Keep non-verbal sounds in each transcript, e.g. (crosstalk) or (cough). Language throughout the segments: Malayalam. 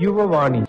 യുവവാണി.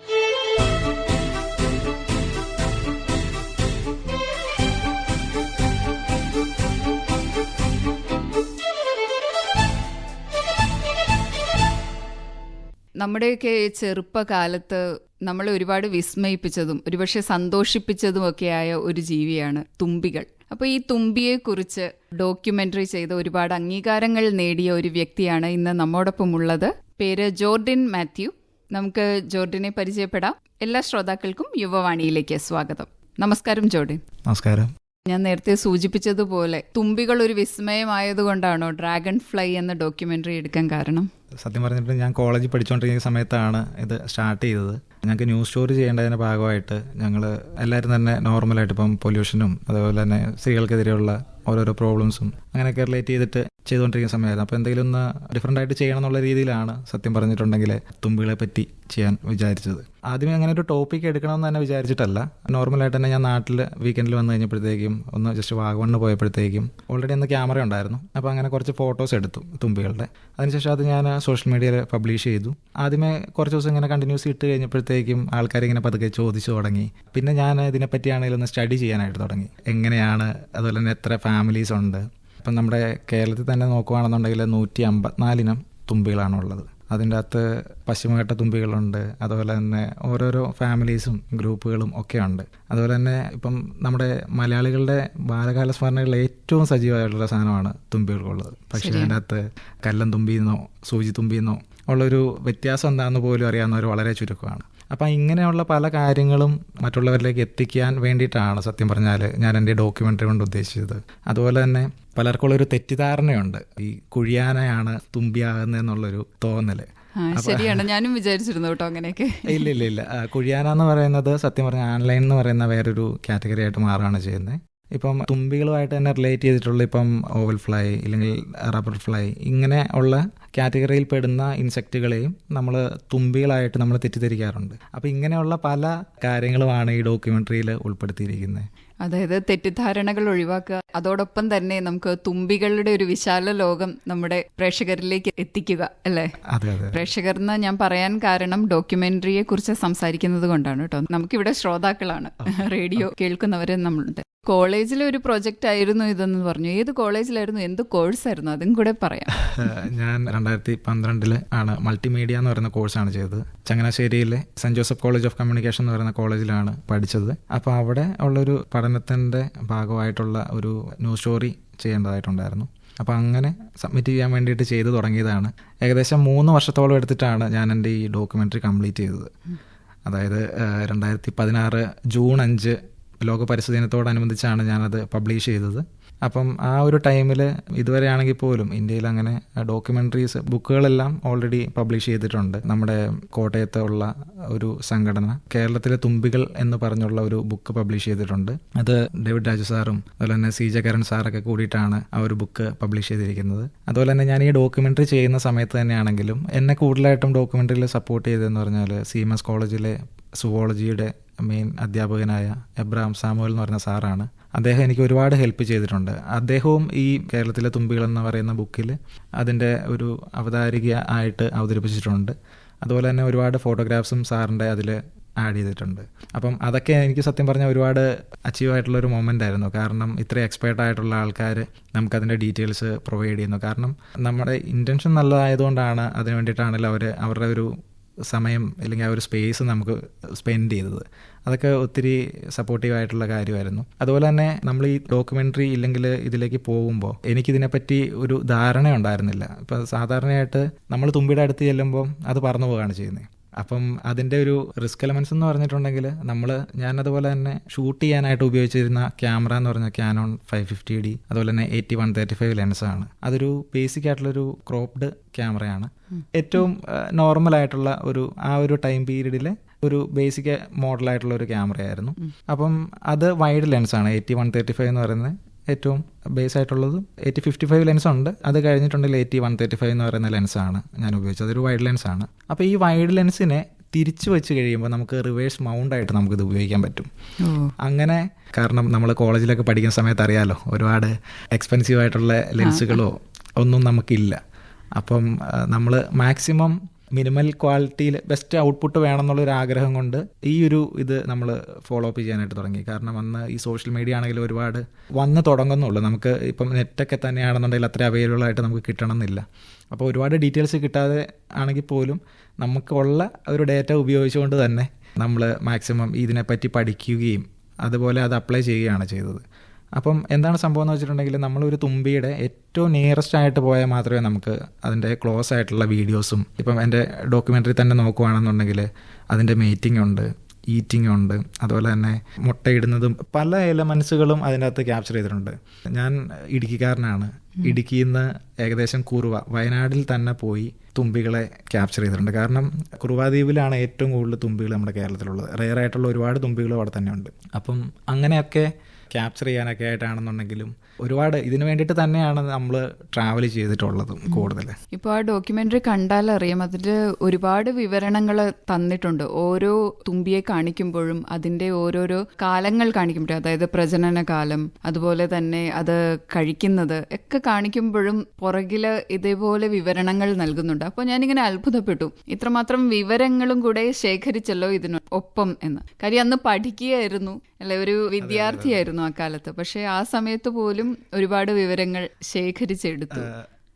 നമ്മുടെയൊക്കെ ചെറുപ്പകാലത്ത് നമ്മളെ ഒരുപാട് വിസ്മയിപ്പിച്ചതും ഒരുപക്ഷെ സന്തോഷിപ്പിച്ചതുമൊക്കെയായ ഒരു ജീവിയാണ് തുമ്പികൾ. അപ്പോൾ ഈ തുമ്പിയെ കുറിച്ച് ഡോക്യുമെന്ററി ചെയ്ത് ഒരുപാട് അംഗീകാരങ്ങൾ നേടിയ ഒരു വ്യക്തിയാണ് ഇന്ന് നമ്മോടൊപ്പം ഉള്ളത് പേര് ജോർഡിൻ മാത്യു. നമുക്ക് ജോർഡിനെ പരിചയപ്പെടാം. എല്ലാ ശ്രോതാക്കൾക്കും യുവവാണിയിലേക്ക് സ്വാഗതം. നമസ്കാരം ജോർഡിൻ. നമസ്കാരം. ഞാൻ നേരത്തെ സൂചിപ്പിച്ചതുപോലെ തുമ്പികൾ ഒരു വിസ്മയമായതുകൊണ്ടാണോ ഡ്രാഗൺ ഫ്ലൈ എന്ന ഡോക്യുമെന്ററി എടുക്കാൻ കാരണം? സത്യം പറഞ്ഞിട്ട് ഞാൻ കോളേജിൽ പഠിച്ചുകൊണ്ടിരിക്കുന്ന സമയത്താണ് ഇത് സ്റ്റാർട്ട് ചെയ്തത്. ഞങ്ങൾക്ക് ന്യൂസ് സ്റ്റോറി ചെയ്യേണ്ടതിന്റെ ഭാഗമായിട്ട് ഞങ്ങൾ എല്ലാവരും തന്നെ നോർമലായിട്ട് ഇപ്പം പൊല്യൂഷനും അതുപോലെ തന്നെ സ്ത്രീകൾക്കെതിരെയുള്ള ഓരോരോ പ്രോബ്ലംസും അങ്ങനെയൊക്കെ റിലേറ്റ് ചെയ്തിട്ട് ചെയ്തുകൊണ്ടിരിക്കുന്ന സമയമായിരുന്നു. അപ്പോൾ എന്തെങ്കിലും ഒന്ന് ഡിഫറെന്റ് ആയിട്ട് ചെയ്യണം എന്നുള്ള രീതിയിലാണ് സത്യം പറഞ്ഞിട്ടുണ്ടെങ്കിൽ തുമ്പികളെ പറ്റി ചെയ്യാൻ വിചാരിച്ചത്. ആദ്യമേ അങ്ങനെ ഒരു ടോപ്പിക് എടുക്കണമെന്ന് തന്നെ വിചാരിച്ചിട്ടല്ല. നോർമലായിട്ട് തന്നെ ഞാൻ നാട്ടിൽ വീക്കെൻഡിൽ വന്നു കഴിഞ്ഞപ്പോഴത്തേക്കും ഒന്ന് ജസ്റ്റ് വാഗമണ്ണ് പോയപ്പോഴത്തേക്കും ഓൾറെഡി അന്ന് ക്യാമറ ഉണ്ടായിരുന്നു. അപ്പോൾ അങ്ങനെ കുറച്ച് ഫോട്ടോസ് എടുത്തു തുമ്പികളുടെ. അതിനുശേഷം അത് ഞാൻ സോഷ്യൽ മീഡിയയിൽ പബ്ലിഷ് ചെയ്തു. ആദ്യമേ കുറച്ച് ദിവസം ഇങ്ങനെ കണ്ടിന്യൂസ് ഇട്ട് കഴിഞ്ഞപ്പോഴത്തേക്കും ആൾക്കാർ ഇങ്ങനെ പതുക്കെ ചോദിച്ചു തുടങ്ങി. പിന്നെ ഞാൻ ഇതിനെപ്പറ്റിയാണെങ്കിലും ഒന്ന് സ്റ്റഡി ചെയ്യാനായിട്ട് തുടങ്ങി. എങ്ങനെയാണ് അതുപോലെ തന്നെ എത്ര ഫാമിലീസ് ഉണ്ട്. ഇപ്പം നമ്മുടെ കേരളത്തിൽ തന്നെ നോക്കുകയാണെന്നുണ്ടെങ്കിൽ നൂറ്റി അമ്പത്തിനാലിനം തുമ്പികളാണുള്ളത്. അതിന്റെ അകത്ത് പശ്ചിമഘട്ട തുമ്പികളുണ്ട് അതുപോലെ തന്നെ ഓരോരോ ഫാമിലീസും ഗ്രൂപ്പുകളും ഒക്കെ ഉണ്ട് അതുപോലെ തന്നെ ഇപ്പം നമ്മുടെ മലയാളികളുടെ ബാലകാല സ്മരണകളിൽ ഏറ്റവും സജീവമായിട്ടുള്ള സാധനമാണ് തുമ്പികൾക്കുള്ളത്. പക്ഷേ അതിന്റെ അകത്ത് കല്ലൻ തുമ്പിന്നോ സൂചി തുമ്പിന്നോ ഉള്ളൊരു വ്യത്യാസം എന്താണെന്ന് പോലും അറിയാവുന്നവർ വളരെ ചുരുക്കമാണ്. അപ്പം ഇങ്ങനെയുള്ള പല കാര്യങ്ങളും മറ്റുള്ളവരിലേക്ക് എത്തിക്കാൻ വേണ്ടിയിട്ടാണ് സത്യം പറഞ്ഞാൽ ഞാൻ എന്റെ ഡോക്യുമെന്ററി കൊണ്ട് ഉദ്ദേശിച്ചത്. അതുപോലെ തന്നെ പലർക്കുള്ള ഒരു തെറ്റിദ്ധാരണയുണ്ട്. ഈ കുഴിയാനയാണ് തുമ്പിയാകുന്നതെന്നുള്ളൊരു തോന്നൽ ശരിയാണ്. ഞാനും വിചാരിച്ചിരുന്നു കേട്ടോ അങ്ങനെയൊക്കെ. ഇല്ല ഇല്ല ഇല്ല. കുഴിയാന എന്ന് പറയുന്നത് സത്യം പറഞ്ഞാൽ ഓൺലൈൻ എന്ന് പറയുന്ന വേറൊരു കാറ്റഗറി ആയിട്ട് മാറുകയാണ് ചെയ്യുന്നത് ഇപ്പം തുമ്പികളുമായിട്ട് തന്നെ റിലേറ്റ് ചെയ്തിട്ടുള്ള ഇപ്പം ഓവൽ ഫ്ലൈ ഇല്ലെങ്കിൽ റബ്ബർ ഫ്ലൈ ഇങ്ങനെ ഉള്ള കാറ്റഗറിയിൽ പെടുന്ന ഇൻസെക്റ്റുകളെയും നമ്മൾ തുമ്പികളായിട്ട് നമ്മൾ തെറ്റിദ്ധരിക്കാറുണ്ട്. അപ്പോൾ ഇങ്ങനെയുള്ള പല കാര്യങ്ങളുമാണ് ഈ ഡോക്യുമെന്ററിയിൽ ഉൾപ്പെടുത്തിയിരിക്കുന്നത്. അതായത് തെറ്റിദ്ധാരണകൾ ഒഴിവാക്കുക അതോടൊപ്പം തന്നെ നമുക്ക് തുമ്പികളുടെ ഒരു വിശാല ലോകം നമ്മുടെ പ്രേക്ഷകരിലേക്ക് എത്തിക്കുക അല്ലേ? പ്രേക്ഷകർ എന്ന് ഞാൻ പറയാൻ കാരണം ഡോക്യുമെന്ററിയെ കുറിച്ച് സംസാരിക്കുന്നത് കൊണ്ടാണ് കേട്ടോ. നമുക്കിവിടെ ശ്രോതാക്കളാണ്. റേഡിയോ കേൾക്കുന്നവരെ നമ്മളുണ്ട് കോളേജിലെ ഒരു പ്രൊജക്റ്റ് ആയിരുന്നു ഇതെന്ന് പറഞ്ഞു. ഏത് കോളേജിലായിരുന്നു? എന്ത് കോഴ്സ് ആയിരുന്നു? അതും കൂടെ പറയാം. (laughs) ഞാൻ രണ്ടായിരത്തി പന്ത്രണ്ടിൽ ആണ് മൾട്ടിമീഡിയ എന്ന് പറയുന്ന കോഴ്സാണ് ചെയ്തത്. ചങ്ങനാശ്ശേരിയിലെ saint Joseph college of communication എന്ന് പറയുന്ന കോളേജിലാണ് പഠിച്ചത്. അപ്പോൾ അവിടെ ഉള്ളൊരു പഠനത്തിന്റെ ഭാഗമായിട്ടുള്ള ഒരു ന്യൂസ് സ്റ്റോറി ചെയ്യേണ്ടതായിട്ടുണ്ടായിരുന്നു. അപ്പോൾ അങ്ങനെ സബ്മിറ്റ് ചെയ്യാൻ വേണ്ടിയിട്ട് ചെയ്തു തുടങ്ങിയതാണ്. ഏകദേശം മൂന്ന് വർഷത്തോളം എടുത്തിട്ടാണ് ഞാൻ എന്റെ ഈ ഡോക്യുമെന്ററി കംപ്ലീറ്റ് ചെയ്തത്. അതായത് രണ്ടായിരത്തി പതിനാറ് ജൂൺ അഞ്ച് ലോക പരിസ്ഥിതി ദിനത്തോടനുബന്ധിച്ചാണ് ഞാനത് പബ്ലിഷ് ചെയ്തത്. അപ്പം ആ ഒരു ടൈമിൽ ഇതുവരെ ആണെങ്കിൽ പോലും ഇന്ത്യയിൽ അങ്ങനെ ഡോക്യുമെന്ററീസ് ബുക്കുകളെല്ലാം ഓൾറെഡി പബ്ലിഷ് ചെയ്തിട്ടുണ്ട്. നമ്മുടെ കോട്ടയത്ത് ഉള്ള ഒരു സംഘടന കേരളത്തിലെ തുമ്പികൾ എന്ന് പറഞ്ഞുള്ള ഒരു ബുക്ക് പബ്ലിഷ് ചെയ്തിട്ടുണ്ട്. അത് ഡേവിഡ് രാജു സാറും അതുപോലെ തന്നെ സി ജകരൻ സാറൊക്കെ കൂടിയിട്ടാണ് ആ ഒരു ബുക്ക് പബ്ലിഷ് ചെയ്തിരിക്കുന്നത്. അതുപോലെ തന്നെ ഞാൻ ഈ ഡോക്യുമെന്ററി ചെയ്യുന്ന സമയത്ത് തന്നെയാണെങ്കിലും എന്നെ കൂടുതലായിട്ടും ഡോക്യുമെന്ററിയിൽ സപ്പോർട്ട് ചെയ്തതെന്ന് പറഞ്ഞാൽ സി എം എസ് കോളേജിലെ സുവോളജിയുടെ മെയിൻ അധ്യാപകനായ എബ്രഹാം സാമുവൽ എന്ന് പറഞ്ഞ സാറാണ്. അദ്ദേഹം എനിക്ക് ഒരുപാട് ഹെൽപ്പ് ചെയ്തിട്ടുണ്ട്. അദ്ദേഹവും ഈ കേരളത്തിലെ തുമ്പികൾ എന്ന് പറയുന്ന ബുക്കിൽ അതിന്റെ ഒരു അവതാരിക ആയിട്ട് അവതരിപ്പിച്ചിട്ടുണ്ട്. അതുപോലെ തന്നെ ഒരുപാട് ഫോട്ടോഗ്രാഫ്സും സാറിന്റെ അതിൽ ആഡ് ചെയ്തിട്ടുണ്ട്. അപ്പം അതൊക്കെ എനിക്ക് സത്യം പറഞ്ഞാൽ ഒരുപാട് അച്ചീവ് ആയിട്ടുള്ള ഒരു മൊമെന്റ് ആയിരുന്നു. കാരണം ഇത്ര എക്സ്പേർട്ട് ആയിട്ടുള്ള ആൾക്കാർ നമുക്കതിന്റെ ഡീറ്റെയിൽസ് പ്രൊവൈഡ് ചെയ്യുന്നു. കാരണം നമ്മുടെ ഇന്റൻഷൻ നല്ലതായതുകൊണ്ടാണ് അതിന് വേണ്ടിയിട്ടാണല്ലോ അവർ അവരുടെ ഒരു സമയം അല്ലെങ്കിൽ ആ ഒരു സ്പേസ് നമുക്ക് സ്പെൻഡ് ചെയ്തത്. അതൊക്കെ ഒത്തിരി സപ്പോർട്ടീവ് ആയിട്ടുള്ള കാര്യമായിരുന്നു. അതുപോലെ തന്നെ നമ്മൾ ഈ ഡോക്യുമെന്ററി ഇല്ലെങ്കിൽ ഇതിലേക്ക് പോകുമ്പോൾ എനിക്കിതിനെപ്പറ്റി ഒരു ധാരണ ഉണ്ടായിരുന്നില്ല ഇപ്പോൾ സാധാരണയായിട്ട് നമ്മൾ തുമ്പിയുടെ അടുത്ത് ചെല്ലുമ്പോൾ അത് പറന്നു പോവുകയാണ് ചെയ്യുന്നത്. അപ്പം അതിന്റെ ഒരു റിസ്ക് എലമെൻസ് എന്ന് പറഞ്ഞിട്ടുണ്ടെങ്കിൽ നമ്മൾ ഞാനതുപോലെ തന്നെ ഷൂട്ട് ചെയ്യാനായിട്ട് ഉപയോഗിച്ചിരുന്ന ക്യാമറ എന്ന് പറഞ്ഞാൽ ക്യാനോൺ ഫൈവ് ഫിഫ്റ്റി ഡി അതുപോലെ തന്നെ എയ്റ്റി വൺ തേർട്ടി ഫൈവ് ലെൻസാണ് അതൊരു ബേസിക് ആയിട്ടുള്ളൊരു ക്രോപ്ഡ് ക്യാമറയാണ്. ഏറ്റവും നോർമൽ ആയിട്ടുള്ള ഒരു ആ ഒരു ടൈം പീരീഡിലെ ഒരു ബേസിക് മോഡലായിട്ടുള്ള ഒരു ക്യാമറയായിരുന്നു. അപ്പം അത് വൈഡ് ലെൻസാണ് എയ്റ്റി വൺ തേർട്ടി ഫൈവ് എന്ന് പറയുന്നത്. ഏറ്റവും ബേസ് ആയിട്ടുള്ളതും എയ്റ്റി ഫിഫ്റ്റി ഫൈവ് ലെൻസ് ഉണ്ട്. അത് കഴിഞ്ഞിട്ടുണ്ടെങ്കിൽ എയ്റ്റി വൺ തേർട്ടി ഫൈവ് എന്ന് പറയുന്ന ലെൻസാണ് ഞാൻ ഉപയോഗിച്ചത്. അതൊരു വൈഡ് ലെൻസാണ് അപ്പോൾ ഈ വൈഡ് ലെൻസിനെ തിരിച്ചു വെച്ച് കഴിയുമ്പോൾ നമുക്ക് റിവേഴ്സ് മൗണ്ട് ആയിട്ട് നമുക്കിത് ഉപയോഗിക്കാൻ പറ്റും. അങ്ങനെ കാരണം നമ്മൾ കോളേജിലൊക്കെ പഠിക്കുന്ന സമയത്ത് അറിയാലോ ഒരുപാട് എക്സ്പെൻസീവ് ആയിട്ടുള്ള ലെൻസുകളോ ഒന്നും നമുക്കില്ല. അപ്പം നമ്മൾ മാക്സിമം മിനിമൽ ക്വാളിറ്റിയിൽ ബെസ്റ്റ് ഔട്ട്പുട്ട് വേണമെന്നുള്ളൊരു ആഗ്രഹം കൊണ്ട് ഈ ഒരു ഇത് നമ്മൾ ഫോളോ അപ്പ് ചെയ്യാനായിട്ട് തുടങ്ങി. കാരണം അന്ന് ഈ സോഷ്യൽ മീഡിയ ആണെങ്കിലും ഒരുപാട് വന്ന് തുടങ്ങുന്നുള്ളൂ. നമുക്ക് ഇപ്പം നെറ്റൊക്കെ തന്നെയാണെന്നുണ്ടെങ്കിൽ അത്ര അവൈലബിൾ ആയിട്ട് നമുക്ക് കിട്ടണമെന്നില്ല. അപ്പോൾ ഒരുപാട് ഡീറ്റെയിൽസ് കിട്ടാതെ ആണെങ്കിൽ പോലും നമുക്കുള്ള ഒരു ഡേറ്റ ഉപയോഗിച്ചുകൊണ്ട് തന്നെ നമ്മൾ മാക്സിമം ഇതിനെപ്പറ്റി പഠിക്കുകയും അതുപോലെ അത് അപ്ലൈ ചെയ്യുകയാണ് ചെയ്തത്. അപ്പം എന്താണ് സംഭവം എന്ന് വെച്ചിട്ടുണ്ടെങ്കിൽ നമ്മളൊരു തുമ്പിയുടെ ഏറ്റവും നിയറസ്റ്റ് ആയിട്ട് പോയാൽ മാത്രമേ നമുക്ക് അതിന്റെ ക്ലോസ് ആയിട്ടുള്ള വീഡിയോസും ഇപ്പം എന്റെ ഡോക്യുമെന്ററി തന്നെ നോക്കുകയാണെന്നുണ്ടെങ്കിൽ അതിന്റെ മീറ്റിംഗ് ഉണ്ട് ഈറ്റിംഗ് ഉണ്ട് അതുപോലെ തന്നെ മുട്ടയിടുന്നതും പല എലമെൻസുകളും അതിനകത്ത് ക്യാപ്ചർ ചെയ്തിട്ടുണ്ട്. ഞാൻ ഇടുക്കിക്കാരനാണ്. ഇടുക്കിയിൽ നിന്ന് ഏകദേശം കുറുവ വയനാടിൽ തന്നെ പോയി തുമ്പികളെ ക്യാപ്ചർ ചെയ്തിട്ടുണ്ട്. കാരണം കുറുവാദ്വീപിലാണ് ഏറ്റവും കൂടുതൽ തുമ്പികൾ നമ്മുടെ കേരളത്തിലുള്ളത്. റെയർ ആയിട്ടുള്ള ഒരുപാട് തുമ്പികൾ അവിടെ തന്നെ ഉണ്ട് അപ്പം അങ്ങനെയൊക്കെ ക്യാപ്ചർ ചെയ്യാനൊക്കെ ആയിട്ടാണെന്നുണ്ടെങ്കിലും ഒരുപാട് ഇതിനു വേണ്ടിയിട്ട് തന്നെയാണ് നമ്മൾ ട്രാവൽ ചെയ്തിട്ടുള്ളത് കൂടുതൽ. ഇപ്പോൾ ആ ഡോക്യുമെന്ററി കണ്ടാൽ അറിയാം. അതിൽ ഒരുപാട് വിവരണങ്ങൾ തന്നിട്ടുണ്ട്. ഓരോ തുമ്പിയെ കാണിക്കുമ്പോഴും അതിന്റെ ഓരോരോ കാലങ്ങൾ കാണിക്കുമ്പോഴും. അതായത് പ്രജനന കാലം അതുപോലെ തന്നെ അത് കഴിക്കുന്നത് ഒക്കെ കാണിക്കുമ്പോഴും പുറകിൽ ഇതേപോലെ വിവരണങ്ങൾ നൽകുന്നുണ്ട്. അപ്പോൾ ഞാനിങ്ങനെ അത്ഭുതപ്പെട്ടു. ഇത്രമാത്രം വിവരങ്ങളും കൂടെ ശേഖരിച്ചല്ലോ ഇതിന് ഒപ്പം എന്ന്. കാര്യം അന്ന് പഠിക്കുകയായിരുന്നു. അല്ലെ ഒരു വിദ്യാർത്ഥിയായിരുന്നു ആ കാലത്ത്. പക്ഷെ ആ സമയത്ത് പോലും ഒരുപാട് വിവരങ്ങൾ ശേഖരിച്ചെടുത്തു.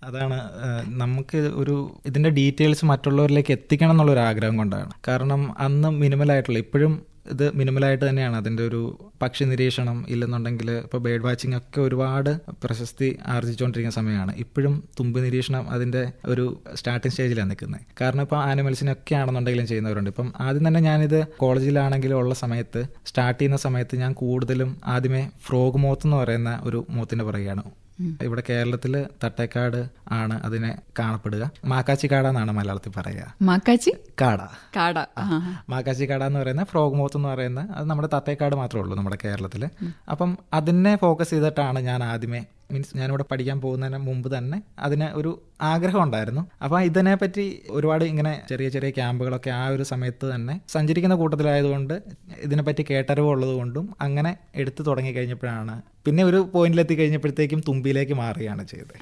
അതാണ് നമുക്ക് ഒരു ഇതിന്റെ ഡീറ്റെയിൽസ് മറ്റുള്ളവരിലേക്ക് എത്തിക്കണം എന്നുള്ളൊരു ആഗ്രഹം കൊണ്ടാണ്. കാരണം അന്ന് മിനിമലായിട്ടുള്ള ഇപ്പോഴും ഇത് മിനിമലായിട്ട് തന്നെയാണ്. അതിന്റെ ഒരു പക്ഷി നിരീക്ഷണം ഇല്ലെന്നുണ്ടെങ്കിൽ ഇപ്പോൾ ബേർഡ് വാച്ചിങ് ഒക്കെ ഒരുപാട് പ്രശസ്തി ആർജിച്ചുകൊണ്ടിരിക്കുന്ന സമയമാണ്. ഇപ്പോഴും തുമ്പ് നിരീക്ഷണം അതിന്റെ ഒരു സ്റ്റാർട്ടിങ് സ്റ്റേജിലാണ് നിൽക്കുന്നത്. കാരണം ഇപ്പോൾ ആനിമൽസിനൊക്കെ ആണെന്നുണ്ടെങ്കിലും ചെയ്യുന്നവരുണ്ട്. ഇപ്പം ആദ്യം തന്നെ ഞാനിത് കോളേജിലാണെങ്കിലും ഉള്ള സമയത്ത് സ്റ്റാർട്ട് ചെയ്യുന്ന സമയത്ത് ഞാൻ കൂടുതലും ആദ്യമേ ഫ്രോഗ് മോത്ത് എന്ന് പറയുന്ന ഒരു മോത്തിന്റെ പറയുകയാണ് ഇവിടെ കേരളത്തിൽ തട്ടേക്കാട് ആണ് അതിനെ കാണപ്പെടുക. മാക്കാച്ചി കാട എന്നാണ് മലയാളത്തിൽ പറയുക. മാക്കാച്ചി? കാട. കാട. മാക്കാച്ചി കാട എന്ന് പറയുന്ന ഫ്രോഗ് മോത്ത് എന്ന് പറയുന്ന അത് നമ്മുടെ തത്തേക്കാട് മാത്രമേ ഉള്ളൂ നമ്മുടെ കേരളത്തിൽ അപ്പം അതിനെ ഫോക്കസ് ചെയ്തിട്ടാണ് ഞാൻ ആദ്യമേ മീൻസ് ഞാനിവിടെ പഠിക്കാൻ പോകുന്നതിന് മുമ്പ് തന്നെ അതിന് ഒരു ആഗ്രഹം ഉണ്ടായിരുന്നു. അപ്പോൾ ഇതിനെപ്പറ്റി ഒരുപാട് ഇങ്ങനെ ചെറിയ ചെറിയ ക്യാമ്പുകളൊക്കെ ആ ഒരു സമയത്ത് തന്നെ സഞ്ചരിക്കുന്ന കൂട്ടത്തിലായതുകൊണ്ട് ഇതിനെപ്പറ്റി കേട്ടറിവുള്ളത് കൊണ്ടും അങ്ങനെ എടുത്തു തുടങ്ങി കഴിഞ്ഞപ്പോഴാണ് പിന്നെ ഒരു പോയിന്റിലെത്തി കഴിഞ്ഞപ്പോഴത്തേക്കും തുമ്പിയിലേക്ക് മാറുകയാണ് ചെയ്തത്.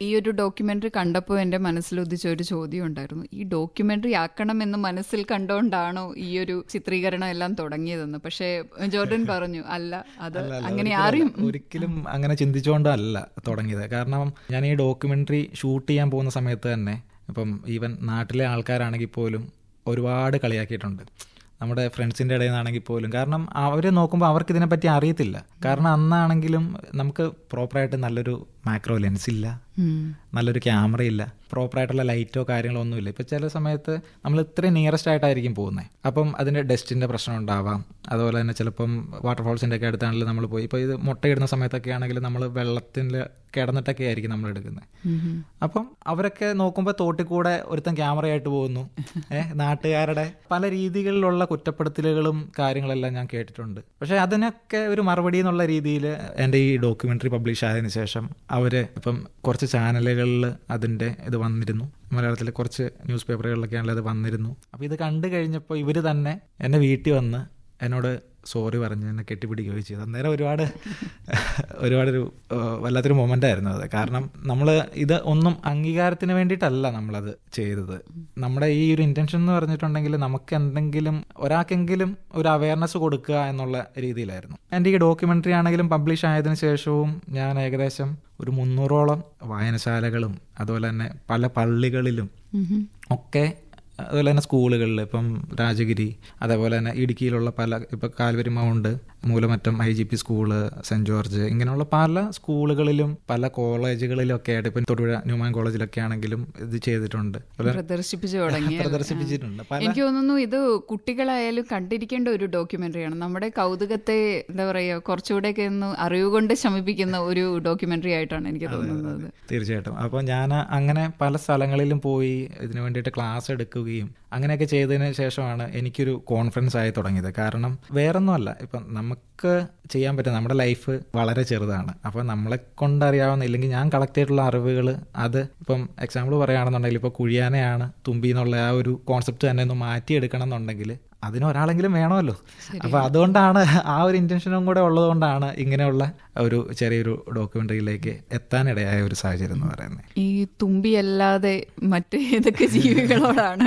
ഈ ഒരു ഡോക്യുമെന്ററി കണ്ടപ്പോൾ എന്റെ മനസ്സിൽ ഉദിച്ച ഒരു ചോദ്യം ഉണ്ടായിരുന്നു. ഈ ഡോക്യുമെന്ററി ആക്കണം എന്ന് മനസ്സിൽ കണ്ടുകൊണ്ടാണോ ഈ ഒരു ചിത്രീകരണം എല്ലാം തുടങ്ങിയതെന്ന്? പക്ഷേ ജോർഡൻ പറഞ്ഞു അല്ല അത് അങ്ങനെ ആരും ഒരിക്കലും അങ്ങനെ ചിന്തിച്ചുകൊണ്ടല്ല തുടങ്ങിയത്. കാരണം ഞാൻ ഈ ഡോക്യുമെന്ററി ഷൂട്ട് ചെയ്യാൻ പോകുന്ന സമയത്ത് തന്നെ ഇപ്പം ഈവൻ നാട്ടിലെ ആൾക്കാരാണെങ്കിൽ പോലും ഒരുപാട് കളിയാക്കിയിട്ടുണ്ട്. നമ്മുടെ ഫ്രണ്ട്സിന്റെ ഇടയിൽ നിന്നാണെങ്കിൽ പോലും. കാരണം അവരെ നോക്കുമ്പോൾ അവർക്ക് ഇതിനെപ്പറ്റി അറിയത്തില്ല. കാരണം അന്നാണെങ്കിലും നമുക്ക് പ്രോപ്പറായിട്ട് നല്ലൊരു മാക്രോ ലെൻസ് ഇല്ല. നല്ലൊരു ക്യാമറ ഇല്ല. പ്രോപ്പറായിട്ടുള്ള ലൈറ്റോ കാര്യങ്ങളോ ഒന്നുമില്ല. ഇപ്പം ചില സമയത്ത് നമ്മൾ ഇത്രയും നിയറസ്റ്റ് ആയിട്ടായിരിക്കും പോകുന്നത് അപ്പം അതിന്റെ ഡസ്റ്റിന്റെ പ്രശ്നം ഉണ്ടാവാം. അതുപോലെ തന്നെ ചിലപ്പം വാട്ടർഫോൾസിന്റെ ഒക്കെ അടുത്താണെങ്കിലും നമ്മൾ പോയി. ഇപ്പോൾ ഇത് മുട്ടയിടുന്ന സമയത്തൊക്കെ ആണെങ്കിൽ നമ്മൾ വെള്ളത്തിൽ കിടന്നിട്ടൊക്കെ ആയിരിക്കും നമ്മൾ എടുക്കുന്നത്. അപ്പം അവരൊക്കെ നോക്കുമ്പോൾ തോട്ടിൽ കൂടെ ഒരുത്തൻ ക്യാമറയായിട്ട് പോകുന്നു. ഏഹ് നാട്ടുകാരുടെ പല രീതികളിലുള്ള കുറ്റപ്പെടുത്തലുകളും കാര്യങ്ങളെല്ലാം ഞാൻ കേട്ടിട്ടുണ്ട്. പക്ഷേ അതിനൊക്കെ ഒരു മറുപടി എന്നുള്ള രീതിയിൽ എന്റെ ഈ ഡോക്യുമെന്ററി പബ്ലിഷ് ആയതിനു ശേഷം അവർ ഇപ്പം കുറച്ച് ചാനലുകളിൽ അതിന്റെ ഇത് വന്നിരുന്നു. മലയാളത്തിലെ കുറച്ച് ന്യൂസ് പേപ്പറുകളിലൊക്കെ അത് വന്നിരുന്നു. അപ്പോൾ ഇത് കണ്ടു കഴിഞ്ഞപ്പോൾ ഇവർ തന്നെ എന്നെ വീട്ടിൽ വന്ന് എന്നോട് സോറി പറഞ്ഞ് എന്നെ കെട്ടിപ്പിടിക്കുകയോ ചെയ്തു. അന്നേരം ഒരുപാട് ഒരുപാടൊരു വല്ലാത്തൊരു മൊമെന്റ് ആയിരുന്നു അത്. കാരണം നമ്മൾ ഇത് ഒന്നും അംഗീകാരത്തിന് വേണ്ടിയിട്ടല്ല നമ്മളത് ചെയ്തത്. നമ്മുടെ ഈ ഒരു ഇന്റൻഷൻ എന്ന് പറഞ്ഞിട്ടുണ്ടെങ്കിൽ നമുക്ക് എന്തെങ്കിലും ഒരാൾക്കെങ്കിലും ഒരു അവയർനെസ് കൊടുക്കുക എന്നുള്ള രീതിയിലായിരുന്നു. എന്റെ ഈ ഡോക്യുമെന്ററി ആണെങ്കിലും പബ്ലിഷ് ആയതിന് ശേഷവും ഞാൻ ഏകദേശം ഒരു മുന്നൂറോളം വായനശാലകളും അതുപോലെ തന്നെ പല പള്ളികളിലും ഒക്കെ അതുപോലെ തന്നെ സ്കൂളുകളിൽ ഇപ്പം രാജഗിരി അതേപോലെ തന്നെ ഇടുക്കിയിലുള്ള പല ഇപ്പം Calvary mount Moolamattam I G P school saint George ഇങ്ങനെയുള്ള പല സ്കൂളുകളിലും പല കോളേജുകളിലും ഒക്കെ ആയിട്ട് ഇപ്പം തൊടുപുഴ ന്യൂമാൻ കോളേജിലൊക്കെ ആണെങ്കിലും ഇത് ചെയ്തിട്ടുണ്ട്. പ്രദർശിപ്പിച്ചു തുടങ്ങി പ്രദർശിപ്പിച്ചിട്ടുണ്ട്. എനിക്ക് തോന്നുന്നു ഇത് കുട്ടികളായാലും കണ്ടിരിക്കേണ്ട ഒരു ഡോക്യുമെന്ററിയാണ്. നമ്മുടെ കൗതുകത്തെ എന്താ പറയുക കുറച്ചുകൂടെയൊക്കെ ഒന്ന് അറിവ് കൊണ്ട് ശമിപ്പിക്കുന്ന ഒരു ഡോക്യുമെന്ററി ആയിട്ടാണ് എനിക്ക് തോന്നുന്നത്. തീർച്ചയായിട്ടും. അപ്പോൾ ഞാൻ അങ്ങനെ പല സ്ഥലങ്ങളിലും പോയി ഇതിനു വേണ്ടിയിട്ട് ക്ലാസ് എടുക്കുകയും അങ്ങനെയൊക്കെ ചെയ്തതിന് ശേഷമാണ് എനിക്കൊരു കോൺഫിഡൻസ് ആയി തുടങ്ങിയത്. കാരണം വേറൊന്നുമല്ല ഇപ്പം നമുക്ക് ചെയ്യാൻ പറ്റും നമ്മുടെ ലൈഫ് വളരെ ചെറുതാണ്. അപ്പോൾ നമ്മളെ കൊണ്ടറിയാവുന്ന ഇല്ലെങ്കിൽ ഞാൻ കളക്ട് ചെയ്തിട്ടുള്ള അറിവുകൾ അത് ഇപ്പം എക്സാമ്പിൾ പറയുകയാണെന്നുണ്ടെങ്കിൽ ഇപ്പോൾ കുഴിയാനയാണ് തുമ്പി എന്നുള്ള ആ ഒരു കോൺസെപ്റ്റ് തന്നെ ഒന്ന് മാറ്റിയെടുക്കണം എന്നുണ്ടെങ്കിൽ അതിന് ഒരാളെങ്കിലും വേണമല്ലോ അപ്പോൾ അതുകൊണ്ടാണ് ആ ഒരു ഇന്റൻഷനും കൂടെ ഉള്ളതുകൊണ്ടാണ് ഇങ്ങനെയുള്ള ഒരു ചെറിയൊരു ഡോക്യുമെന്ററിയിലേക്ക് എത്താനിടയായ ഒരു സാഹചര്യം എന്ന് പറയുന്നത്. ഈ തുമ്പി അല്ലാതെ മറ്റേതൊക്കെ (laughs) ജീവികളോടാണ്?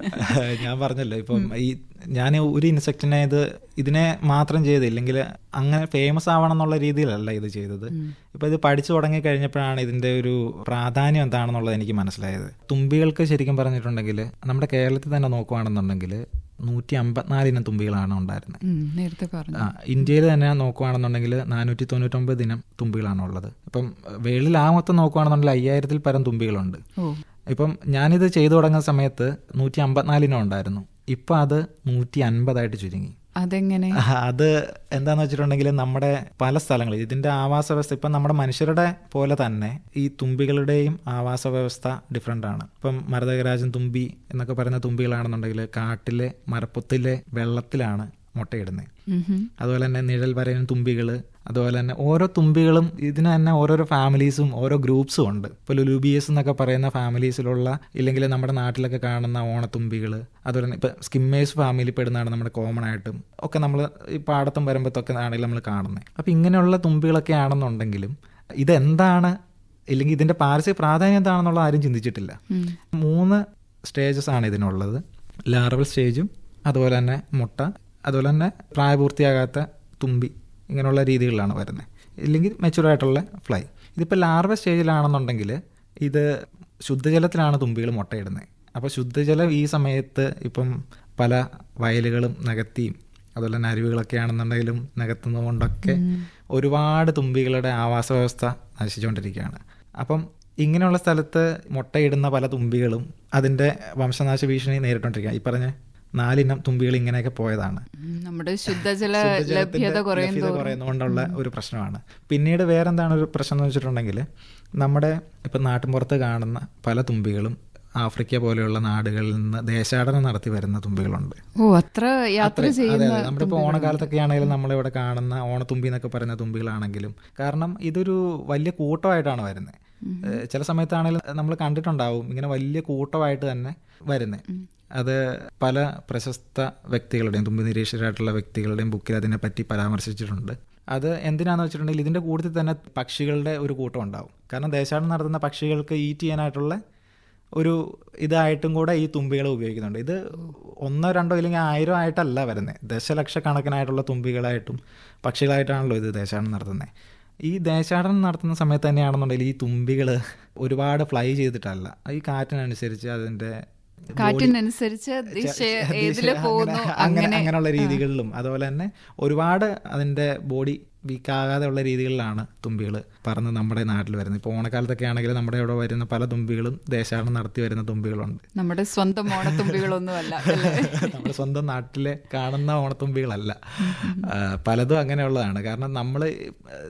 (laughs) ഞാൻ പറഞ്ഞല്ലോ ഇപ്പം ഈ ഞാൻ ഒരു ഇൻസെക്റ്റിനെ ഇത് ഇതിനെ മാത്രം ചെയ്ത് ഇല്ലെങ്കിൽ അങ്ങനെ ഫേമസ് ആവണം എന്നുള്ള രീതിയിലല്ല ഇത് ചെയ്തത്. ഇപ്പൊ ഇത് പഠിച്ചു തുടങ്ങി കഴിഞ്ഞപ്പോഴാണ് ഇതിന്റെ ഒരു പ്രാധാന്യം എന്താണെന്നുള്ളത് എനിക്ക് മനസ്സിലായത്. തുമ്പികൾക്ക് ശരിക്കും പറഞ്ഞിട്ടുണ്ടെങ്കിൽ നമ്മുടെ കേരളത്തിൽ തന്നെ നോക്കുവാണെന്നുണ്ടെങ്കിൽ നൂറ്റി അമ്പത്തിനാല് ഇനം തുമ്പികളാണ് ഉണ്ടായിരുന്നത് നേരത്തെ പറഞ്ഞു. ഇന്ത്യയിൽ തന്നെ നോക്കുകയാണെന്നുണ്ടെങ്കിൽ നാനൂറ്റി തൊണ്ണൂറ്റൊമ്പത് ദിനം തുമ്പികളാണ് ഉള്ളത്. ഇപ്പം വേളിൽ ആ മൊത്തം നോക്കുകയാണെന്നുണ്ടെങ്കിൽ അയ്യായിരത്തിൽ പരം തുമ്പികളുണ്ട്. ഇപ്പം ഞാനിത് ചെയ്തു തുടങ്ങുന്ന സമയത്ത് നൂറ്റി അമ്പത്തിനാലിനം ഉണ്ടായിരുന്നു. ഇപ്പം അത് നൂറ്റി അൻപതായിട്ട് ചുരുങ്ങി. അതെങ്ങനെ? അത് എന്താന്ന് വെച്ചിട്ടുണ്ടെങ്കിൽ നമ്മുടെ പല സ്ഥലങ്ങളിൽ ഇതിന്റെ ആവാസ വ്യവസ്ഥ ഇപ്പം നമ്മുടെ മനുഷ്യരുടെ പോലെ തന്നെ ഈ തുമ്പികളുടെയും ആവാസ വ്യവസ്ഥ ഡിഫറെന്റ് ആണ്. ഇപ്പം മരതകരാജൻ തുമ്പി എന്നൊക്കെ പറയുന്ന തുമ്പികളാണെന്നുണ്ടെങ്കിൽ കാട്ടിലെ മരപ്പൊത്തിലെ വെള്ളത്തിലാണ് മുട്ടയിടുന്നത് അതുപോലെ തന്നെ നിഴൽ വരയും തുമ്പികൾ അതുപോലെ തന്നെ ഓരോ തുമ്പികളും ഇതിന് തന്നെ ഓരോരോ ഫാമിലീസും ഓരോ ഗ്രൂപ്പ്സും ഉണ്ട്. ഇപ്പോൾ ലുലൂബിയസ് എന്നൊക്കെ പറയുന്ന ഫാമിലീസിലുള്ള ഇല്ലെങ്കിൽ നമ്മുടെ നാട്ടിലൊക്കെ കാണുന്ന ഓണത്തുമ്പികൾ അതുപോലെ തന്നെ ഇപ്പം സ്കിമ്മേഴ്സ് ഫാമിലി പെടുന്നതാണ് നമ്മുടെ കോമൺ ആയിട്ടും ഒക്കെ നമ്മൾ ഈ പാടത്തും വരുമ്പോഴത്തൊക്കെ ആണെങ്കിലും നമ്മൾ കാണുന്നത് അപ്പം ഇങ്ങനെയുള്ള തുമ്പികളൊക്കെ ആണെന്നുണ്ടെങ്കിലും ഇതെന്താണ്? ഇല്ലെങ്കിൽ ഇതിന്റെ പാരസ്യ പ്രാധാന്യം എന്താണെന്നുള്ള ആരും ചിന്തിച്ചിട്ടില്ല. മൂന്ന് സ്റ്റേജസ് ആണ് ഇതിനുള്ളത്. ലാർവൽ സ്റ്റേജും അതുപോലെ തന്നെ മുട്ട അതുപോലെ തന്നെ പ്രായപൂർത്തിയാകാത്ത തുമ്പി ഇങ്ങനെയുള്ള രീതികളിലാണ് വരുന്നത്. ഇല്ലെങ്കിൽ മെച്ചുവർ ആയിട്ടുള്ള ഫ്ലൈ ഇതിപ്പോൾ ലാർവ സ്റ്റേജിലാണെന്നുണ്ടെങ്കിൽ ഇത് ശുദ്ധജലത്തിലാണ് തുമ്പികൾ മുട്ടയിടുന്നത്. അപ്പോൾ ശുദ്ധജലം ഈ സമയത്ത് ഇപ്പം പല വയലുകളും നികത്തിയും അതുപോലെ തന്നെ അരുവികളൊക്കെ ആണെന്നുണ്ടെങ്കിലും നികത്തുന്നതുകൊണ്ടൊക്കെ ഒരുപാട് തുമ്പികളുടെ ആവാസ വ്യവസ്ഥ നശിച്ചുകൊണ്ടിരിക്കുകയാണ്. അപ്പം ഇങ്ങനെയുള്ള സ്ഥലത്ത് മുട്ടയിടുന്ന പല തുമ്പികളും അതിന്റെ വംശനാശ ഭീഷണി നേരിട്ടുകൊണ്ടിരിക്കുക ഈ പറഞ്ഞ നാലിനം തുമ്പികൾ ഇങ്ങനെയൊക്കെ പോയതാണ്. നമ്മുടെ ശുദ്ധജല ലഭ്യത കുറയുന്നതുകൊണ്ടുള്ള ഒരു പ്രശ്നമാണ്. പിന്നീട് വേറെന്താണ് ഒരു പ്രശ്നം എന്ന് വെച്ചിട്ടുണ്ടെങ്കിൽ നമ്മുടെ ഇപ്പം നാട്ടിൻപുറത്ത് കാണുന്ന പല തുമ്പികളും ആഫ്രിക്ക പോലെയുള്ള നാടുകളിൽ നിന്ന് ദേശാടനം നടത്തി വരുന്ന തുമ്പികളുണ്ട്. ഓ അത്ര യാത്ര അതെ നമ്മുടെ ഇപ്പോൾ ഓണക്കാലത്തൊക്കെ ആണെങ്കിലും നമ്മളിവിടെ കാണുന്ന ഓണത്തുമ്പി എന്നൊക്കെ പറയുന്ന തുമ്പികളാണെങ്കിലും കാരണം ഇതൊരു വലിയ കൂട്ടമായിട്ടാണ് വരുന്നത്. ചില സമയത്താണെങ്കിലും നമ്മൾ കണ്ടിട്ടുണ്ടാവും ഇങ്ങനെ വലിയ കൂട്ടമായിട്ട് തന്നെ വരുന്നത്. അത് പല പ്രശസ്ത വ്യക്തികളുടെയും തുമ്പി നിരീക്ഷകരായിട്ടുള്ള വ്യക്തികളുടെയും ബുക്കിൽ അതിനെപ്പറ്റി പരാമർശിച്ചിട്ടുണ്ട്. അത് എന്തിനാന്ന് വെച്ചിട്ടുണ്ടെങ്കിൽ ഇതിന്റെ കൂട്ടത്തിൽ തന്നെ പക്ഷികളുടെ ഒരു കൂട്ടം ഉണ്ടാവും. കാരണം ദേശാടനം നടത്തുന്ന പക്ഷികൾക്ക് ഈറ്റ് ചെയ്യാനായിട്ടുള്ള ഒരു ഇതായിട്ടും കൂടെ ഈ തുമ്പികളെ ഉപയോഗിക്കുന്നുണ്ട്. ഇത് ഒന്നോ രണ്ടോ ഇല്ലെങ്കിൽ ആയിരം ആയിട്ടല്ല വരുന്നത്. ദശലക്ഷക്കണക്കിനായിട്ടുള്ള തുമ്പികളായിട്ടും പക്ഷികളായിട്ടാണല്ലോ ഇത് ദേശാടനം നടത്തുന്നത്. ഈ ദേശാടനം നടത്തുന്ന സമയത്ത് തന്നെയാണെന്നുണ്ടെങ്കിൽ ഈ തുമ്പികൾ ഒരുപാട് ഫ്ലൈ ചെയ്തിട്ടല്ല. ഈ കാറ്റിനനുസരിച്ച് അതിന്റെ കാറ്റിനനുസരിച്ച് ദിശ ഏതിൽ പോകുന്നു അങ്ങനെ അങ്ങനെയുള്ള രീതികളിലും. അതുപോലെ തന്നെ ഒരുപാട് അതിന്റെ ബോഡി വീക്കാകാതെ ഉള്ള രീതികളിലാണ് തുമ്പികൾ പറന്ന് നമ്മുടെ നാട്ടിൽ വരുന്നത്. ഇപ്പോൾ ഓണക്കാലത്തൊക്കെ ആണെങ്കിൽ നമ്മുടെ ഇവിടെ വരുന്ന പല തുമ്പികളും ദേശാടനം നടത്തി വരുന്ന തുമ്പികളുണ്ട്. നമ്മുടെ സ്വന്തം ഓണത്തുമ്പികളൊന്നും അല്ല? (laughs) നമ്മുടെ സ്വന്തം നാട്ടിലെ കാണുന്ന ഓണത്തുമ്പികളല്ല. പലതും അങ്ങനെയുള്ളതാണ്. കാരണം നമ്മൾ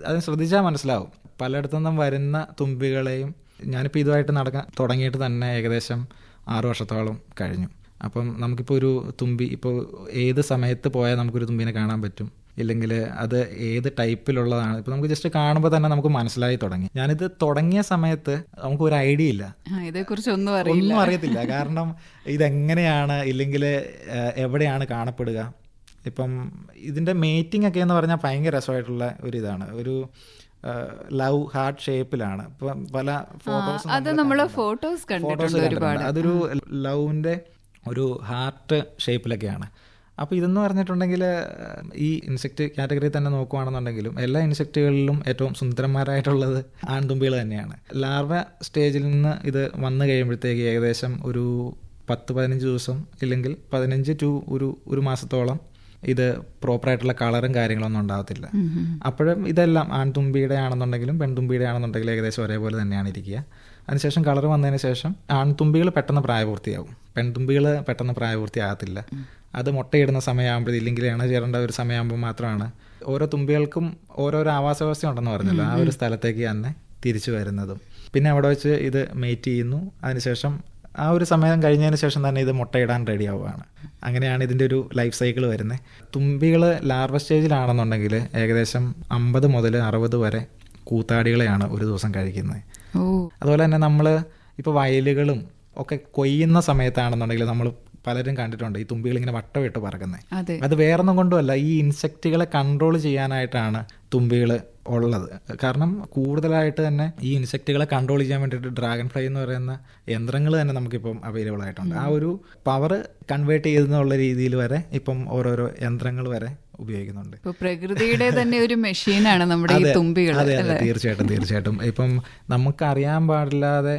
അത് ശ്രദ്ധിച്ചാൽ മനസ്സിലാവും. പലയിടത്തു നിന്നും വരുന്ന തുമ്പികളെയും ഞാനിപ്പോൾ ഇതുമായിട്ട് നടക്കാൻ തുടങ്ങിയിട്ട് തന്നെ ഏകദേശം ആറു വർഷത്തോളം കഴിഞ്ഞു. അപ്പം നമുക്കിപ്പോൾ ഒരു തുമ്പി ഇപ്പോൾ ഏത് സമയത്ത് പോയാൽ നമുക്കൊരു തുമ്പിനെ കാണാൻ പറ്റും? ഇല്ലെങ്കിൽ അത് ഏത് ടൈപ്പിലുള്ളതാണ്? ഇപ്പം നമുക്ക് ജസ്റ്റ് കാണുമ്പോൾ തന്നെ നമുക്ക് മനസ്സിലായി തുടങ്ങി. ഞാനിത് തുടങ്ങിയ സമയത്ത് നമുക്ക് ഒരു ഐഡിയ ഇല്ല. ഇതേക്കുറിച്ച് ഒന്നും ഒന്നും അറിയത്തില്ല. കാരണം ഇതെങ്ങനെയാണ്? ഇല്ലെങ്കിൽ എവിടെയാണ് കാണപ്പെടുക? ഇപ്പം ഇതിന്റെ മേറ്റിംഗ് ഒക്കെ എന്ന് പറഞ്ഞാൽ ഭയങ്കര രസമായിട്ടുള്ള ഒരു ഇതാണ്. ഒരു ലവ് ഹാർട്ട് ഷേപ്പിലാണ്. ഇപ്പം പല ഫോട്ടോസ് അത് നമ്മൾ ഫോട്ടോസ് കണ്ടിട്ടുണ്ട്. അതൊരു ലവിന്റെ ഒരു ഹാർട്ട് ഷേപ്പിലൊക്കെയാണ്. അപ്പോൾ ഇതെന്ന് പറഞ്ഞിട്ടുണ്ടെങ്കിൽ ഈ ഇൻസെക്റ്റ് കാറ്റഗറി തന്നെ നോക്കുകയാണെന്നുണ്ടെങ്കിലും എല്ലാ ഇൻസെക്റ്റുകളിലും ഏറ്റവും സുന്ദരന്മാരായിട്ടുള്ളത് ആൺതുമ്പികൾ തന്നെയാണ്. ലാർവ സ്റ്റേജിൽ നിന്ന് ഇത് വന്നു കഴിയുമ്പോഴത്തേക്ക് ഏകദേശം ഒരു പത്ത് പതിനഞ്ച് ദിവസം ഇല്ലെങ്കിൽ പതിനഞ്ച് ടു ഒരു ഒരു മാസത്തോളം ഇത് പ്രോപ്പറായിട്ടുള്ള കളറും കാര്യങ്ങളൊന്നും ഉണ്ടാകത്തില്ല അപ്പോഴും ഇതെല്ലാം ആൺതുമ്പിയുടെ ആണെന്നുണ്ടെങ്കിലും പെൺതുമ്പിയുടെ ആണെന്നുണ്ടെങ്കിലും ഏകദേശം ഒരേപോലെ തന്നെയാണ് ഇരിക്കുക. അതിനുശേഷം കളർ വന്നതിന് ശേഷം ആൺതുമ്പികൾ പെട്ടെന്ന് പ്രായപൂർത്തിയാവും പെൺതുമ്പികൾ പെട്ടെന്ന് പ്രായപൂർത്തിയാകത്തില്ല. അത് മുട്ടയിടുന്ന സമയമാകുമ്പോൾ ഇല്ലെങ്കിൽ ഇണ ചേരേണ്ട ഒരു സമയമാകുമ്പോൾ മാത്രമാണ് ഓരോ തുമ്പികൾക്കും ഓരോരോ ആവാസ വ്യവസ്ഥ ഉണ്ടെന്ന് പറഞ്ഞല്ലോ. ആ ഒരു സ്ഥലത്തേക്ക് തന്നെ തിരിച്ചു വരുന്നതും. പിന്നെ അവിടെ വെച്ച് ഇത് മെയ്റ്റ് ചെയ്യുന്നു. അതിനുശേഷം ആ ഒരു സമയം കഴിഞ്ഞതിന് ശേഷം തന്നെ ഇത് മുട്ടയിടാൻ റെഡി ആവുകയാണ്. അങ്ങനെയാണ് ഇതിന്റെ ഒരു ലൈഫ് സൈക്കിൾ വരുന്നത് തുമ്പികൾ ലാർവ സ്റ്റേജിലാണെന്നുണ്ടെങ്കിൽ ഏകദേശം അമ്പത് മുതൽ അറുപത് വരെ കൂത്താടികളെയാണ് ഒരു ദിവസം കഴിക്കുന്നത്. അതുപോലെ തന്നെ നമ്മൾ ഇപ്പോൾ വയലുകളും ഒക്കെ കൊയ്യുന്ന സമയത്താണെന്നുണ്ടെങ്കിൽ നമ്മൾ പലരും കണ്ടിട്ടുണ്ട് ഈ തുമ്പികൾ ഇങ്ങനെ വട്ടമിട്ട് പറക്കുന്നത് അത്. വേറൊന്നും കൊണ്ടുമല്ല ഈ ഇൻസെക്റ്റുകളെ കൺട്രോൾ ചെയ്യാനായിട്ടാണ് തുമ്പികൾ ഉള്ളത്. കാരണം കൂടുതലായിട്ട് തന്നെ ഈ ഇൻസെക്റ്റുകളെ കൺട്രോൾ ചെയ്യാൻ വേണ്ടിയിട്ട് ഡ്രാഗൺ ഫ്ലൈ എന്ന് പറയുന്ന യന്ത്രങ്ങൾ തന്നെ നമുക്കിപ്പം അവൈലബിൾ ആയിട്ടുണ്ട്. ആ ഒരു പവർ കൺവേർട്ട് ചെയ്തെന്നുള്ള രീതിയിൽ വരെ ഇപ്പം ഓരോരോ യന്ത്രങ്ങൾ വരെ ഉപയോഗിക്കുന്നുണ്ട്. പ്രകൃതിയുടെ തന്നെ ഒരു മെഷീനാണ് നമ്മുടെ ഈ തുമ്പികൾ അതെ തീർച്ചയായിട്ടും തീർച്ചയായിട്ടും. ഇപ്പം നമുക്ക് അറിയാൻ പാടില്ലാതെ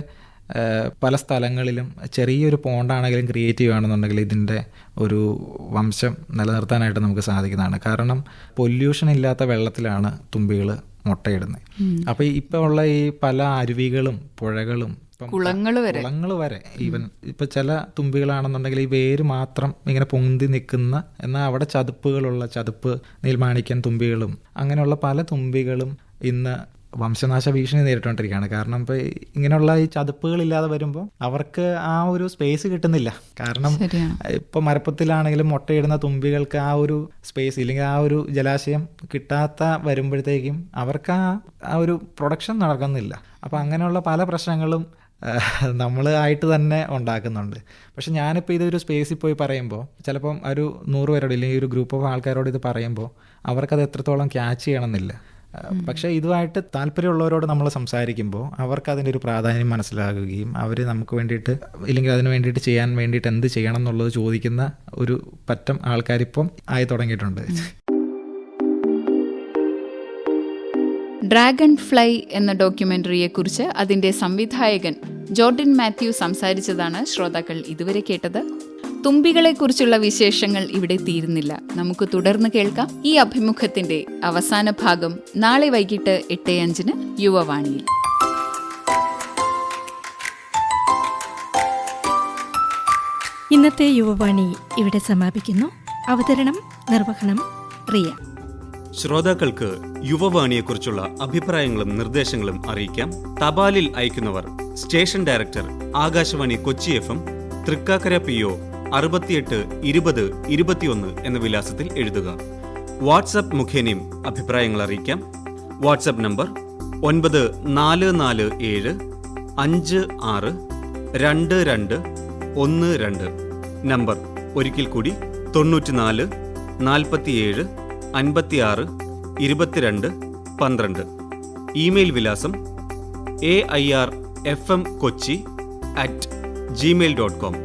പല സ്ഥലങ്ങളിലും ചെറിയൊരു പോണ്ടാണെങ്കിലും ക്രിയേറ്റ് ചെയ്യുകയാണെന്നുണ്ടെങ്കിൽ ഇതിന്റെ ഒരു വംശം നിലനിർത്താനായിട്ട് നമുക്ക് സാധിക്കുന്നതാണ്. കാരണം പൊല്യൂഷൻ ഇല്ലാത്ത വെള്ളത്തിലാണ് തുമ്പികൾ മുട്ടയിടുന്നത്. അപ്പോൾ ഇപ്പോൾ ഉള്ള ഈ പല അരുവികളും പുഴകളും കുളങ്ങൾ വരെ. കുളങ്ങൾ വരെ ഈവൻ ഇപ്പൊ ചില തുമ്പികളാണെന്നുണ്ടെങ്കിൽ ഈ വേര് മാത്രം ഇങ്ങനെ പൊന്തി നിൽക്കുന്ന എന്നാൽ അവിടെ ചതുപ്പുകളുള്ള ചതുപ്പ് നീൽമാണിക്കൻ തുമ്പികളും അങ്ങനെയുള്ള പല തുമ്പികളും ഇന്ന് വംശനാശ ഭീഷണി നേരിട്ടുകൊണ്ടിരിക്കുകയാണ്. കാരണം ഇപ്പോൾ ഇങ്ങനെയുള്ള ഈ ചതുപ്പുകൾ ഇല്ലാതെ വരുമ്പോൾ അവർക്ക് ആ ഒരു സ്പേസ് കിട്ടുന്നില്ല. കാരണം ഇപ്പോൾ മരപ്പത്തിലാണെങ്കിലും മുട്ടയിടുന്ന തുമ്പികൾക്ക് ആ ഒരു സ്പേസ് ഇല്ലെങ്കിൽ ആ ഒരു ജലാശയം കിട്ടാത്ത വരുമ്പോഴത്തേക്കും അവർക്ക് ആ ആ ഒരു പ്രൊഡക്ഷൻ നടക്കുന്നില്ല. അപ്പോൾ അങ്ങനെയുള്ള പല പ്രശ്നങ്ങളും നമ്മൾ ആയിട്ട് തന്നെ ഉണ്ടാക്കുന്നുണ്ട്. പക്ഷെ ഞാനിപ്പോൾ ഇതൊരു സ്പേസിൽ പോയി പറയുമ്പോൾ ചിലപ്പം ഒരു നൂറ് പേരോട് ഇല്ലെങ്കിൽ ഒരു ഗ്രൂപ്പ് ഓഫ് ആൾക്കാരോട് ഇത് പറയുമ്പോൾ അവർക്കത് എത്രത്തോളം ക്യാച്ച് ചെയ്യണമെന്നില്ല. പക്ഷേ ഇതുമായിട്ട് താല്പര്യമുള്ളവരോട് നമ്മൾ സംസാരിക്കുമ്പോൾ അവർക്ക് അതിന്റെ ഒരു പ്രാധാന്യം മനസ്സിലാകുകയും അവർ നമുക്ക് വേണ്ടിയിട്ട് ഇല്ലെങ്കിൽ അതിന് വേണ്ടിയിട്ട് ചെയ്യാൻ വേണ്ടിയിട്ട് എന്ത് ചെയ്യണം എന്നുള്ളത് ചോദിക്കുന്ന ഒരു പറ്റം ആൾക്കാരിപ്പം ആയി തുടങ്ങിയിട്ടുണ്ട്. ഡ്രാഗൺ ഫ്ലൈ എന്ന ഡോക്യുമെന്ററിയെ കുറിച്ച് അതിന്റെ സംവിധായകൻ ജോർഡിൻ മാത്യു സംസാരിച്ചതാണ് ശ്രോതാക്കൾ ഇതുവരെ കേട്ടത്. തുമ്പികളെ കുറിച്ചുള്ള വിശേഷങ്ങൾ ഇവിടെ തീരുന്നില്ല. നമുക്ക് തുടർന്ന് കേൾക്കാം ഈ അഭിമുഖത്തിന്റെ അവസാന ഭാഗം നാളെ വൈകിട്ട് എട്ട് അഞ്ചിന് യുവവാണിയിൽ. ഇന്നത്തെ യുവവാണി ഇവിടെ സമാപിക്കുന്നു. അവതരണം നിർവഹണം റിയ. ശ്രോതാക്കൾക്ക് യുവവാണിയെക്കുറിച്ചുള്ള അഭിപ്രായങ്ങളും നിർദ്ദേശങ്ങളും അറിയിക്കാം. തപാലിൽ അയക്കുന്നവർ station director Akashvani Kochi F M Thrikkakara P O അറുപത്തിയെട്ട് ഇരുപത് ഇരുപത്തിയൊന്ന് എന്ന വിലാസത്തിൽ എഴുതുക. വാട്സപ്പ് മുഖേനയും അഭിപ്രായങ്ങൾ അറിയിക്കാം. വാട്സപ്പ് നമ്പർ ഒൻപത് നാല് നാല് ഏഴ് അഞ്ച് ആറ് രണ്ട് രണ്ട് ഒന്ന് രണ്ട്. നമ്പർ ഒരിക്കൽ കൂടി തൊണ്ണൂറ്റിനാല് നാൽപ്പത്തിയേഴ് അൻപത്തിയാറ് ഇരുപത്തിരണ്ട് പന്ത്രണ്ട്. ഇമെയിൽ വിലാസം A I R F M Kochi at Gmail dot com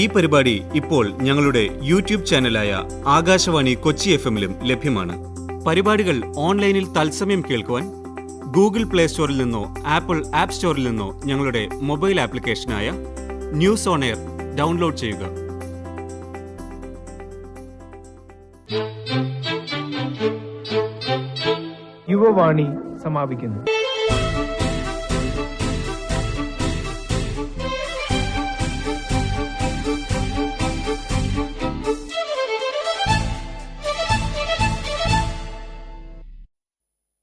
ഈ പരിപാടി ഇപ്പോൾ ഞങ്ങളുടെ യൂട്യൂബ് ചാനലായ ആകാശവാണി കൊച്ചി എഫ് എമ്മിലും ലഭ്യമാണ്. പരിപാടികൾ ഓൺലൈനിൽ തത്സമയം കേൾക്കുവാൻ ഗൂഗിൾ പ്ലേ സ്റ്റോറിൽ നിന്നോ ആപ്പിൾ ആപ്പ് സ്റ്റോറിൽ നിന്നോ ഞങ്ങളുടെ മൊബൈൽ ആപ്ലിക്കേഷനായ ന്യൂസ് ഓൺ എയർ ഡൗൺലോഡ് ചെയ്യുക. യുവവാണി സമാപിക്കുന്നു.